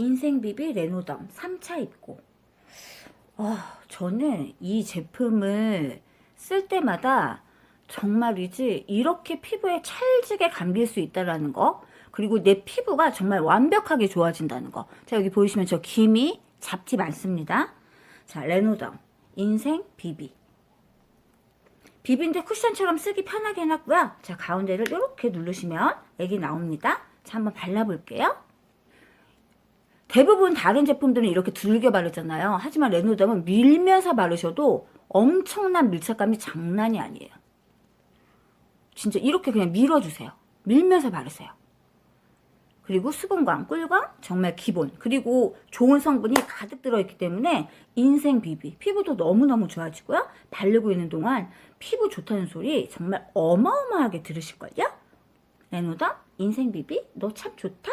인생 비비 레노덤 3차 입고. 아, 저는 이 제품을 쓸 때마다 정말이지 이렇게 피부에 찰지게 감길 수 있다라는 거 그리고 내 피부가 정말 완벽하게 좋아진다는 거. 자, 여기 보이시면 저 기미 잡티 많습니다. 자, 레노덤 인생 비비. 비빈데 쿠션처럼 쓰기 편하게 해놨고요. 자, 가운데를 이렇게 누르시면 액이 나옵니다. 자, 한번 발라볼게요. 대부분 다른 제품들은 이렇게 둘겨 바르잖아요. 하지만 레노덤은 밀면서 바르셔도 엄청난 밀착감이 장난이 아니에요. 진짜 이렇게 그냥 밀어주세요. 밀면서 바르세요. 그리고 수분광, 꿀광 정말 기본. 그리고 좋은 성분이 가득 들어있기 때문에 인생 비비. 피부도 너무너무 좋아지고요. 바르고 있는 동안 피부 좋다는 소리 정말 어마어마하게 들으실걸요? 레노덤 인생 비비 너 참 좋다?